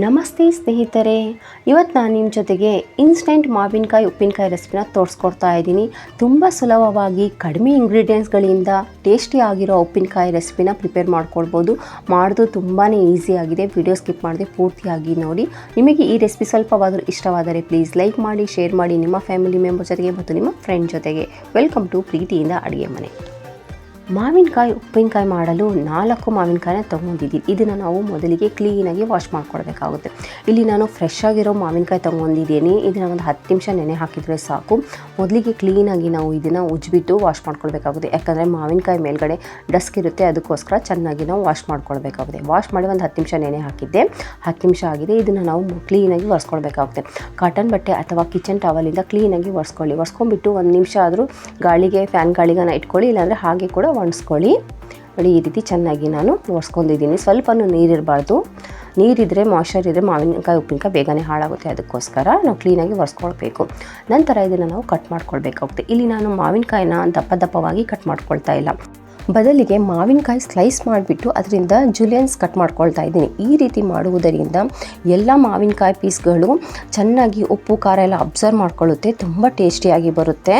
ನಮಸ್ತೆ ಸ್ನೇಹಿತರೆ. ಇವತ್ತು ನಾನು ನಿಮ್ಮ ಜೊತೆಗೆ ಇನ್ಸ್ಟೆಂಟ್ ಮಾವಿನಕಾಯಿ ಉಪ್ಪಿನಕಾಯಿ ರೆಸಿಪಿನ ತೋರಿಸ್ಕೊಡ್ತಾ ಇದ್ದೀನಿ. ತುಂಬ ಸುಲಭವಾಗಿ ಕಡಿಮೆ ಇಂಗ್ರೀಡಿಯೆಂಟ್ಸ್ಗಳಿಂದ ಟೇಸ್ಟಿ ಆಗಿರೋ ಉಪ್ಪಿನಕಾಯಿ ರೆಸಿಪಿನ ಪ್ರಿಪೇರ್ ಮಾಡ್ಕೊಳ್ಬೋದು. ಮಾಡೋದು ತುಂಬಾ ಈಸಿಯಾಗಿದೆ ವಿಡಿಯೋ ಸ್ಕಿಪ್ ಮಾಡದೆ ಪೂರ್ತಿಯಾಗಿ ನೋಡಿ. ನಿಮಗೆ ಈ ರೆಸಿಪಿ ಸ್ವಲ್ಪವಾದರೂ ಇಷ್ಟವಾದರೆ ಪ್ಲೀಸ್ ಲೈಕ್ ಮಾಡಿ ಶೇರ್ ಮಾಡಿ ನಿಮ್ಮ ಫ್ಯಾಮಿಲಿ ಮೆಂಬರ್ ಜೊತೆಗೆ ಮತ್ತು ನಿಮ್ಮ ಫ್ರೆಂಡ್ ಜೊತೆಗೆ. ವೆಲ್ಕಮ್ ಟು ಪ್ರೀತಿಯಿಂದ ಅಡುಗೆ ಮನೆ. ಮಾವಿನಕಾಯಿ ಉಪ್ಪಿನಕಾಯಿ ಮಾಡಲು ನಾಲ್ಕು ಮಾವಿನಕಾಯಿನ ತೊಗೊಂಡಿದ್ದೀನಿ. ಇದನ್ನು ನಾವು ಮೊದಲಿಗೆ ಕ್ಲೀನಾಗಿ ವಾಶ್ ಮಾಡ್ಕೊಳ್ಬೇಕಾಗುತ್ತೆ ಇಲ್ಲಿ ನಾನು ಫ್ರೆಶ್ ಆಗಿರೋ ಮಾವಿನಕಾಯಿ ತೊಗೊಂಡಿದ್ದೀನಿ. ಇದನ್ನು ಒಂದು ಹತ್ತು ನಿಮಿಷ ನೆನೆ ಹಾಕಿದರೆ ಸಾಕು. ಮೊದಲಿಗೆ ಕ್ಲೀನಾಗಿ ನಾವು ಇದನ್ನು ಉಜ್ಜಿಬಿಟ್ಟು ವಾಶ್ ಮಾಡ್ಕೊಳ್ಬೇಕಾಗುತ್ತೆ ಯಾಕಂದರೆ ಮಾವಿನಕಾಯಿ ಮೇಲ್ಗಡೆ ಡಸ್ಕ್ ಇರುತ್ತೆ, ಅದಕ್ಕೋಸ್ಕರ ಚೆನ್ನಾಗಿ ನಾವು ವಾಶ್ ಮಾಡ್ಕೊಳ್ಬೇಕಾಗುತ್ತೆ ವಾಶ್ ಮಾಡಿ ಒಂದು ಹತ್ತು ನಿಮಿಷ ನೆನೆ ಹಾಕಿದ್ದೆ. ಹತ್ತು ನಿಮಿಷ ಆಗಿದೆ. ಇದನ್ನು ನಾವು ಕ್ಲೀನಾಗಿ ಒರೆಸ್ಕೊಳ್ಬೇಕಾಗುತ್ತೆ ಕಾಟನ್ ಬಟ್ಟೆ ಅಥವಾ ಕಿಚನ್ ಟವಲಿಂದ ಕ್ಲೀನಾಗಿ ಒರೆಸ್ಕೊಳ್ಳಿ. ಒರೆಸ್ಕೊಂಡ್ಬಿಟ್ಟು ಒಂದು ನಿಮಿಷ ಆದರೂ ಗಾಳಿಗೆ ಫ್ಯಾನ್ ಗಾಳಿಗನ ಇಟ್ಕೊಳ್ಳಿ. ಇಲ್ಲಾಂದರೆ ಹಾಗೆ ಕೂಡ ಒಣಸ್ಕೊಳ್ಳಿ. ನೋಡಿ, ಈ ರೀತಿ ಚೆನ್ನಾಗಿ ನಾನು ಒರೆಸ್ಕೊಂಡಿದ್ದೀನಿ ಸ್ವಲ್ಪನೂ ನೀರಿರಬಾರ್ದು. ನೀರಿದ್ದರೆ ಮಾಯ್ಶ್ಚರ್ ಇದ್ದರೆ ಮಾವಿನಕಾಯಿ, ಉಪ್ಪಿನಕಾಯಿ ಬೇಗನೆ ಹಾಳಾಗುತ್ತೆ. ಅದಕ್ಕೋಸ್ಕರ ನಾವು ಕ್ಲೀನಾಗಿ ಒರೆಸ್ಕೊಳ್ಬೇಕು ನಂತರ ಇದನ್ನು ನಾವು ಕಟ್ ಮಾಡ್ಕೊಳ್ಬೇಕಾಗುತ್ತೆ. ಇಲ್ಲಿ ನಾನು ಮಾವಿನಕಾಯಿನ ದಪ್ಪ ದಪ್ಪವಾಗಿ ಕಟ್ ಮಾಡ್ಕೊಳ್ತಾ ಇಲ್ಲ. ಬದಲಿಗೆ ಮಾವಿನಕಾಯಿ ಸ್ಲೈಸ್ ಮಾಡಿಬಿಟ್ಟು ಅದರಿಂದ ಜುಲಿಯನ್ಸ್ ಕಟ್ ಮಾಡ್ಕೊಳ್ತಾ ಇದ್ದೀನಿ. ಈ ರೀತಿ ಮಾಡುವುದರಿಂದ ಎಲ್ಲ ಮಾವಿನಕಾಯಿ ಪೀಸ್ಗಳು ಚೆನ್ನಾಗಿ ಉಪ್ಪು, ಖಾರ ಎಲ್ಲ ಅಬ್ಸರ್ವ್ ಮಾಡ್ಕೊಳ್ಳುತ್ತೆ. ತುಂಬ ಟೇಸ್ಟಿಯಾಗಿ ಬರುತ್ತೆ.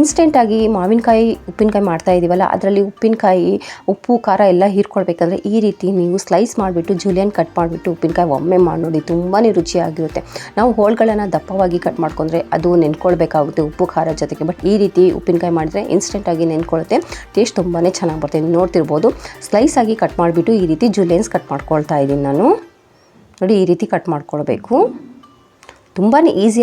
ಇನ್ಸ್ಟೆಂಟಾಗಿ ಮಾವಿನಕಾಯಿ ಉಪ್ಪಿನಕಾಯಿ ಮಾಡ್ತಾ ಇದ್ದೀವಲ್ಲ ಅದರಲ್ಲಿ ಉಪ್ಪಿನಕಾಯಿ, ಉಪ್ಪು, ಖಾರ ಎಲ್ಲ ಹೀರ್ಕೊಳ್ಬೇಕಂದ್ರೆ ಈ ರೀತಿ ನೀವು ಸ್ಲೈಸ್ ಮಾಡಿಬಿಟ್ಟು ಜುಲಿಯನ್ ಕಟ್ ಮಾಡಿಬಿಟ್ಟು ಉಪ್ಪಿನಕಾಯಿ ಒಮ್ಮೆ ಮಾಡಿ ತುಂಬಾ ರುಚಿಯಾಗಿರುತ್ತೆ. ನಾವು ಹೋಳ್ಗಳನ್ನು ದಪ್ಪವಾಗಿ ಕಟ್ ಮಾಡ್ಕೊಂಡ್ರೆ ಅದು ನೆನ್ಕೊಳ್ಬೇಕಾಗುತ್ತೆ ಉಪ್ಪು, ಖಾರ ಜೊತೆಗೆ. ಬಟ್ ಈ ರೀತಿ ಉಪ್ಪಿನಕಾಯಿ ಮಾಡಿದ್ರೆ ಇನ್ಸ್ಟೆಂಟಾಗಿ ನೆನ್ಕೊಳ್ಳುತ್ತೆ ಟೇಸ್ಟ್ ತುಂಬಾ ಚೆನ್ನಾಗಿ ಬರ್ತದೆ. ಬರ್ತಿದೆ ನೋಡ್ತಿರ್ಬೋದು. ಸ್ಲೈಸ್ ಆಗಿ ಕಟ್ ಮಾಡಿಬಿಟ್ಟು ಈ ರೀತಿ ಜುಲಿಯನ್ಸ್ ಕಟ್ ಮಾಡ್ಕೊಳ್ತಾ ಇದ್ದೀನಿ ನಾನು. ನೋಡಿ, ಈ ರೀತಿ ಕಟ್ ಮಾಡ್ಕೊಳ್ಬೇಕು. ತುಂಬಾ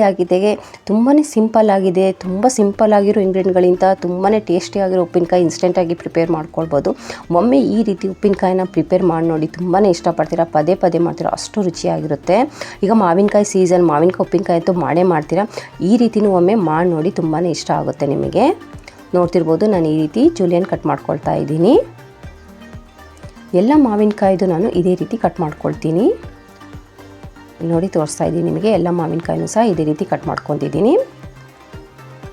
ಆಗಿದೆ. ತುಂಬಾ ಸಿಂಪಲ್ ಆಗಿದೆ. ತುಂಬ ಸಿಂಪಲ್ ಆಗಿರೋ ಇಂಗ್ರೀಡಿಯೆಂಟ್ಗಳಿಂದ ತುಂಬಾ ಟೇಸ್ಟಿಯಾಗಿರೋ ಉಪ್ಪಿನಕಾಯಿ ಇನ್ಸ್ಟೆಂಟಾಗಿ ಪ್ರಿಪೇರ್ ಮಾಡ್ಕೊಳ್ಬೋದು. ಒಮ್ಮೆ ಈ ರೀತಿ ಉಪ್ಪಿನಕಾಯಿನ ಪ್ರಿಪೇರ್ ಮಾಡಿ ನೋಡಿ ತುಂಬಾ ಇಷ್ಟಪಡ್ತೀರಾ? ಪದೇ ಪದೇ ಮಾಡ್ತೀರಾ? ಅಷ್ಟು ರುಚಿಯಾಗಿರುತ್ತೆ. ಈಗ ಮಾವಿನಕಾಯಿ ಸೀಸನ್ ಮಾವಿನಕಾಯಿ ಉಪ್ಪಿನಕಾಯಿ ಅಂತೂ ಮಾಡೇ ಮಾಡ್ತೀರಾ? ಈ ರೀತಿನೂ ಒಮ್ಮೆ ಮಾಡಿ ನೋಡಿ ತುಂಬಾ ಇಷ್ಟ ಆಗುತ್ತೆ ನಿಮಗೆ. ನೋಡ್ತಿರ್ಬೋದು. ನಾನು ಈ ರೀತಿ ಜೂಲಿಯನ್ ಕಟ್ ಮಾಡ್ಕೊಳ್ತಾ ಇದ್ದೀನಿ. ಎಲ್ಲ ಮಾವಿನಕಾಯ್ದು ನಾನು ಇದೇ ರೀತಿ ಕಟ್ ಮಾಡ್ಕೊಳ್ತೀನಿ. ನೋಡಿ, ತೋರಿಸ್ತಾ ಇದ್ದೀನಿ ನಿಮಗೆ. ಎಲ್ಲ ಮಾವಿನಕಾಯಿನೂ ಸಹ ಇದೇ ರೀತಿ ಕಟ್ ಮಾಡ್ಕೊತಿದ್ದೀನಿ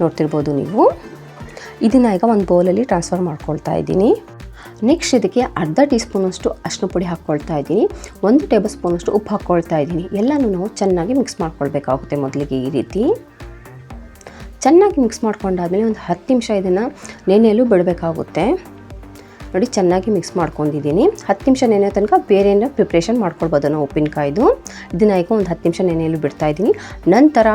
ನೋಡ್ತಿರ್ಬೋದು ನೀವು. ಇದನ್ನು ಈಗ ಒಂದು ಬೌಲಲ್ಲಿ ಟ್ರಾನ್ಸ್ಫರ್ ಮಾಡ್ಕೊಳ್ತಾ ಇದ್ದೀನಿ. ನೆಕ್ಸ್ಟ್ ಇದಕ್ಕೆ ಅರ್ಧ ಟೀ ಸ್ಪೂನಷ್ಟು ಅರಿಶಿನ ಪುಡಿ ಹಾಕ್ಕೊಳ್ತಾ ಇದ್ದೀನಿ. ಒಂದು ಟೇಬಲ್ ಸ್ಪೂನಷ್ಟು ಉಪ್ಪು ಹಾಕ್ಕೊಳ್ತಾ ಇದ್ದೀನಿ. ಎಲ್ಲನೂ ನಾವು ಚೆನ್ನಾಗಿ ಮಿಕ್ಸ್ ಮಾಡ್ಕೊಳ್ಬೇಕಾಗುತ್ತೆ ಮೊದಲಿಗೆ ಈ ರೀತಿ. ಚೆನ್ನಾಗಿ ಮಿಕ್ಸ್ ಮಾಡ್ಕೊಂಡಾದ್ಮೇಲೆ ಒಂದು ಹತ್ತು ನಿಮಿಷ ಇದನ್ನು ನೆನೆಯಲ್ಲೂ ಬಿಡಬೇಕಾಗುತ್ತೆ. ನೋಡಿ, ಚೆನ್ನಾಗಿ ಮಿಕ್ಸ್ ಮಾಡ್ಕೊಂಡಿದ್ದೀನಿ. ಹತ್ತು ನಿಮಿಷ ನೆನೆಯೋ ತನಕ ಬೇರೆ ಏನೋ ಪ್ರಿಪ್ರೇಷನ್ ಮಾಡ್ಕೊಳ್ಬೋದು ನಾವು ಉಪ್ಪಿನಕಾಯ್ದು. ಇದನ್ನ ಈಗ ಒಂದು ಹತ್ತು ನಿಮಿಷ ನೆನೆಯಲು ಬಿಡ್ತಾ ಇದ್ದೀನಿ. ನಂತರ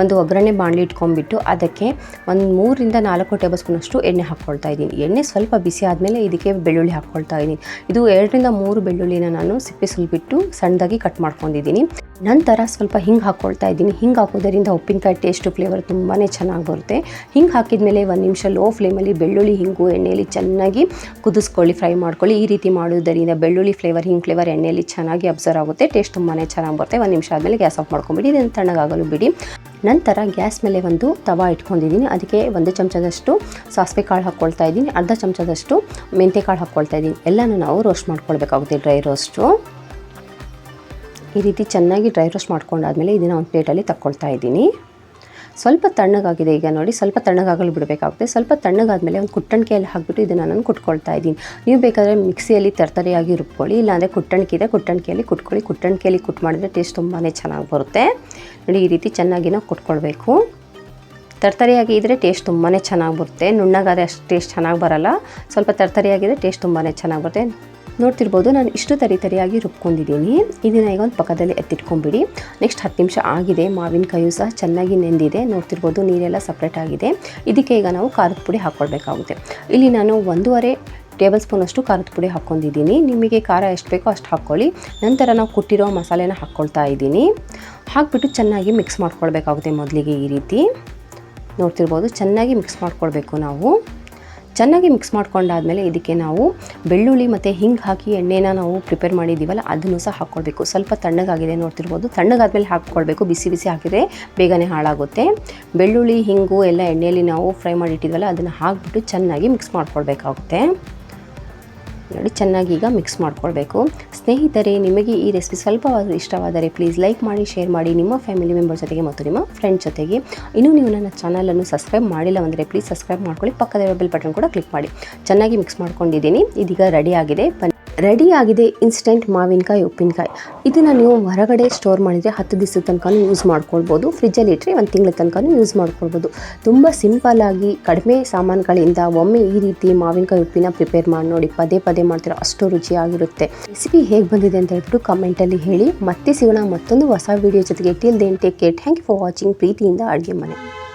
ಒಂದು ಒಗ್ಗರಣೆ ಬಾಣಲಿ ಇಟ್ಕೊಂಡ್ಬಿಟ್ಟು ಅದಕ್ಕೆ ಒಂದು ಮೂರರಿಂದ ನಾಲ್ಕು ಟೇಬಲ್ ಸ್ಪೂನಷ್ಟು ಎಣ್ಣೆ ಹಾಕ್ಕೊಳ್ತಾ ಇದ್ದೀನಿ. ಎಣ್ಣೆ ಸ್ವಲ್ಪ ಬಿಸಿ ಆದಮೇಲೆ ಇದಕ್ಕೆ ಬೆಳ್ಳುಳ್ಳಿ ಹಾಕ್ಕೊಳ್ತಾ ಇದ್ದೀನಿ. ಇದು ಎರಡರಿಂದ ಮೂರು ಬೆಳ್ಳುಳ್ಳಿನ ನಾನು ಸಿಪ್ಪೆ ಸುಲಿಬಿಟ್ಟು ಸಣ್ಣದಾಗಿ ಕಟ್ ಮಾಡ್ಕೊಂಡಿದ್ದೀನಿ. ನಂತರ ಸ್ವಲ್ಪ ಹಿಂಗೆ ಹಾಕ್ಕೊಳ್ತಾ ಇದ್ದೀನಿ. ಹಿಂಗೆ ಹಾಕೋದರಿಂದ ಉಪ್ಪಿನಕಾಯಿ ಟೇಸ್ಟು ಫ್ಲೇವರ್ ತುಂಬಾ ಚೆನ್ನಾಗಿ ಬರುತ್ತೆ. ಹಿಂಗೆ ಹಾಕಿದ್ಮೇಲೆ ಒಂದು ನಿಮಿಷ ಲೋ ಫ್ಲೇಮಲ್ಲಿ ಬೆಳ್ಳುಳ್ಳಿ, ಹಿಂಗು ಎಣ್ಣೆಯಲ್ಲಿ ಚೆನ್ನಾಗಿ ಕುದಿಸ್ಕೊಳ್ಳಿ ಫ್ರೈ ಮಾಡ್ಕೊಳ್ಳಿ. ಈ ರೀತಿ ಮಾಡೋದರಿಂದ ಬೆಳ್ಳುಳ್ಳಿ ಫ್ಲೇವರ್ ಹಿಂಗೆ ಫ್ಲೇವರ್ ಎಣ್ಣೆಯಲ್ಲಿ ಚೆನ್ನಾಗಿ ಅಬ್ಸರ್ವ್ ಆಗುತ್ತೆ. ಟೇಸ್ಟ್ ತುಂಬಾ ಚೆನ್ನಾಗಿ ಬರುತ್ತೆ. ಒಂದು ನಿಮಿಷ ಆದಮೇಲೆ ಗ್ಯಾಸ್ ಆಫ್ ಮಾಡ್ಕೊಂಬಿಡಿ. ಇದನ್ನು ತಣ್ಣಗಾಗಲು ಬಿಡಿ. ನಂತರ ಗ್ಯಾಸ್ ಮೇಲೆ ಒಂದು ತವಾ ಇಟ್ಕೊಂಡಿದ್ದೀನಿ. ಅದಕ್ಕೆ ಒಂದು ಚಮಚದಷ್ಟು ಸಾಸಿವೆ ಕಾಳು ಹಾಕ್ಕೊಳ್ತಾ ಇದ್ದೀನಿ. ಅರ್ಧ ಚಮಚದಷ್ಟು ಮೆಂತೆ ಕಾಳು ಹಾಕ್ಕೊಳ್ತಾ ಇದ್ದೀನಿ. ಎಲ್ಲನೂ ನಾವು ರೋಸ್ಟ್ ಮಾಡ್ಕೊಳ್ಬೇಕಾಗುತ್ತೆ ಡ್ರೈ ರೋಸ್ಟು ಈ ರೀತಿ ಚೆನ್ನಾಗಿ ಡ್ರೈ ರೋಸ್ಟ್ ಮಾಡ್ಕೊಂಡಾದಮೇಲೆ ಇದನ್ನು ಒಂದು ಪ್ಲೇಟಲ್ಲಿ ತಕ್ಕೊಳ್ತಾ ಇದ್ದೀನಿ. ಸ್ವಲ್ಪ ತಣ್ಣಗಾಗಿದೆ ಈಗ ನೋಡಿ, ಸ್ವಲ್ಪ ತಣ್ಣಗಾಗಲು ಬಿಡಬೇಕಾಗುತ್ತೆ. ಸ್ವಲ್ಪ ತಣ್ಣಗಾದಮೇಲೆ ಒಂದು ಕುಟ್ಟಣಿಕೆಯಲ್ಲಿ ಹಾಕ್ಬಿಟ್ಟು ಇದನ್ನು ನಾನು ಕುಟ್ಕೊಳ್ತಾ ಇದ್ದೀನಿ. ನೀವು ಬೇಕಾದರೆ ಮಿಕ್ಸಿಯಲ್ಲಿ ತರ್ತರಿಯಾಗಿ ರುಬ್ಕೊಳ್ಳಿ, ಇಲ್ಲಾಂದರೆ ಕುಟ್ಟಣಿಕೆ ಇದೆ ಕುಟ್ಟಣಿಕೆಯಲ್ಲಿ ಕುಟ್ಕೊಳ್ಳಿ. ಕುಟ್ಟಣಿಕೆಯಲ್ಲಿ ಕುಟ್ ಮಾಡಿದ್ರೆ ಟೇಸ್ಟ್ ತುಂಬಾ ಚೆನ್ನಾಗಿ ಬರುತ್ತೆ. ನೋಡಿ, ಈ ರೀತಿ ಚೆನ್ನಾಗಿ ನಾವು ಕುಟ್ಕೊಳ್ಬೇಕು. ತರ್ತರಿಯಾಗಿ ಇದ್ದರೆ ಟೇಸ್ಟ್ ತುಂಬಾ ಚೆನ್ನಾಗಿ ಬರುತ್ತೆ. ನುಣ್ಣಗಾದರೆ ಅಷ್ಟು ಟೇಸ್ಟ್ ಚೆನ್ನಾಗಿ ಬರಲ್ಲ. ಸ್ವಲ್ಪ ತರ್ತರಿಯಾಗಿದ್ದರೆ ಟೇಸ್ಟ್ ತುಂಬಾ ಚೆನ್ನಾಗಿ ಬರುತ್ತೆ. ನೋಡ್ತಿರ್ಬೋದು, ನಾನು ಇಷ್ಟು ತರಿ ತರಿಯಾಗಿ ರುಬ್ಕೊಂಡಿದ್ದೀನಿ. ಇದನ್ನು ಈಗ ಒಂದು ಪಕ್ಕದಲ್ಲಿ ಎತ್ತಿಟ್ಕೊಂಬಿಡಿ. ನೆಕ್ಸ್ಟ್ ಹತ್ತು ನಿಮಿಷ ಆಗಿದೆ ಮಾವಿನಕಾಯಿಯು ಸಹ ಚೆನ್ನಾಗಿ ನೆಂದಿದೆ. ನೋಡ್ತಿರ್ಬೋದು, ನೀರೆಲ್ಲ ಸಪ್ರೇಟ್ ಆಗಿದೆ. ಇದಕ್ಕೆ ಈಗ ನಾವು ಖಾರದ ಪುಡಿ ಹಾಕ್ಕೊಳ್ಬೇಕಾಗುತ್ತೆ ಇಲ್ಲಿ ನಾನು ಒಂದೂವರೆ ಟೇಬಲ್ ಸ್ಪೂನಷ್ಟು ಖಾರದ ಪುಡಿ ಹಾಕ್ಕೊಂಡಿದ್ದೀನಿ. ನಿಮಗೆ ಖಾರ ಎಷ್ಟು ಬೇಕೋ ಅಷ್ಟು ಹಾಕ್ಕೊಳ್ಳಿ. ನಂತರ ನಾವು ಕುಟ್ಟಿರೋ ಮಸಾಲೆನ ಹಾಕ್ಕೊಳ್ತಾ ಇದ್ದೀನಿ. ಹಾಕ್ಬಿಟ್ಟು ಚೆನ್ನಾಗಿ ಮಿಕ್ಸ್ ಮಾಡ್ಕೊಳ್ಬೇಕಾಗುತ್ತೆ ಮೊದಲಿಗೆ ಈ ರೀತಿ. ನೋಡ್ತಿರ್ಬೋದು, ಚೆನ್ನಾಗಿ ಮಿಕ್ಸ್ ಮಾಡ್ಕೊಳ್ಬೇಕು ನಾವು. ಚೆನ್ನಾಗಿ ಮಿಕ್ಸ್ ಮಾಡ್ಕೊಂಡಾದ್ಮೇಲೆ ಇದಕ್ಕೆ ನಾವು ಬೆಳ್ಳುಳ್ಳಿ ಮತ್ತು ಹಿಂಗೆ ಹಾಕಿ ಎಣ್ಣೆನ ನಾವು ಪ್ರಿಪೇರ್ ಮಾಡಿದ್ದೀವಲ್ಲ ಅದನ್ನು ಸಹ ಹಾಕ್ಕೊಳ್ಬೇಕು ಸ್ವಲ್ಪ ತಣ್ಣಗಾಗಿದೆ ನೋಡ್ತಿರ್ಬೋದು. ತಣ್ಣಗಾದ್ಮೇಲೆ ಹಾಕ್ಕೊಳ್ಬೇಕು ಬಿಸಿ ಬಿಸಿ ಹಾಕಿದರೆ ಬೇಗನೆ ಹಾಳಾಗುತ್ತೆ. ಬೆಳ್ಳುಳ್ಳಿ, ಹಿಂಗು ಎಲ್ಲ ಎಣ್ಣೆಯಲ್ಲಿ ನಾವು ಫ್ರೈ ಮಾಡಿಟ್ಟಿದ್ವಲ್ಲ, ಅದನ್ನು ಹಾಕ್ಬಿಟ್ಟು ಚೆನ್ನಾಗಿ ಮಿಕ್ಸ್ ಮಾಡ್ಕೊಳ್ಬೇಕಾಗುತ್ತೆ ನೋಡಿ, ಚೆನ್ನಾಗಿ ಈಗ ಮಿಕ್ಸ್ ಮಾಡ್ಕೊಳ್ಬೇಕು. ಸ್ನೇಹಿತರೆ, ನಿಮಗೆ ಈ ರೆಸಿಪಿ ಸ್ವಲ್ಪವಾದರೂ ಇಷ್ಟವಾದರೆ ಪ್ಲೀಸ್ ಲೈಕ್ ಮಾಡಿ ಶೇರ್ ಮಾಡಿ ನಿಮ್ಮ ಫ್ಯಾಮಿಲಿ ಮೆಂಬರ್ ಜೊತೆಗೆ ಮತ್ತು ನಿಮ್ಮ ಫ್ರೆಂಡ್ ಜೊತೆಗೆ. ಇನ್ನೂ ನೀವು ನನ್ನ ಚಾನಲನ್ನು ಸಬ್ಸ್ಕ್ರೈಬ್ ಮಾಡಿಲ್ಲ ಅಂದರೆ ಪ್ಲೀಸ್ ಸಬ್ಸ್ಕ್ರೈಬ್ ಮಾಡ್ಕೊಳ್ಳಿ. ಪಕ್ಕದ ಬೆಲ್ ಬಟನ್ ಕೂಡ ಕ್ಲಿಕ್ ಮಾಡಿ. ಚೆನ್ನಾಗಿ ಮಿಕ್ಸ್ ಮಾಡ್ಕೊಂಡಿದ್ದೀನಿ. ಇದೀಗ ರೆಡಿ ಆಗಿದೆ. ರೆಡಿಯಾಗಿದೆ ಇನ್ಸ್ಟೆಂಟ್ ಮಾವಿನಕಾಯಿ, ಉಪ್ಪಿನಕಾಯಿ. ಇದನ್ನು ನೀವು ಹೊರಗಡೆ ಸ್ಟೋರ್ ಮಾಡಿದರೆ ಹತ್ತು ದಿವಸದ ತನಕ ಯೂಸ್ ಮಾಡ್ಕೊಳ್ಬೋದು. ಫ್ರಿಜ್ಜಲ್ಲಿ ಇಟ್ಟರೆ ಒಂದು ತಿಂಗಳ ತನಕ ಯೂಸ್ ಮಾಡ್ಕೊಳ್ಬೋದು. ತುಂಬ ಸಿಂಪಲ್ಲಾಗಿ ಕಡಿಮೆ ಸಾಮಾನುಗಳಿಂದ ಒಮ್ಮೆ ಈ ರೀತಿ ಮಾವಿನಕಾಯಿ, ಉಪ್ಪಿನ ಪ್ರಿಪೇರ್ ಮಾಡಿ ನೋಡಿ, ಪದೇ ಪದೇ ಮಾಡ್ತೀರಾ ಅಷ್ಟು ರುಚಿಯಾಗಿರುತ್ತೆ. ರೆಸಿಪಿ ಹೇಗೆ ಬಂದಿದೆ ಅಂತ ಹೇಳ್ಬಿಟ್ಟು ಕಮೆಂಟಲ್ಲಿ ಹೇಳಿ. ಮತ್ತೆ ಸಿಗೋಣ ಮತ್ತೊಂದು ಹೊಸ ವೀಡಿಯೋ ಜೊತೆಗೆ. Till then take care thank you for watching ಪ್ರೀತಿಯಿಂದ ಅಡುಗೆ ಮನೆ.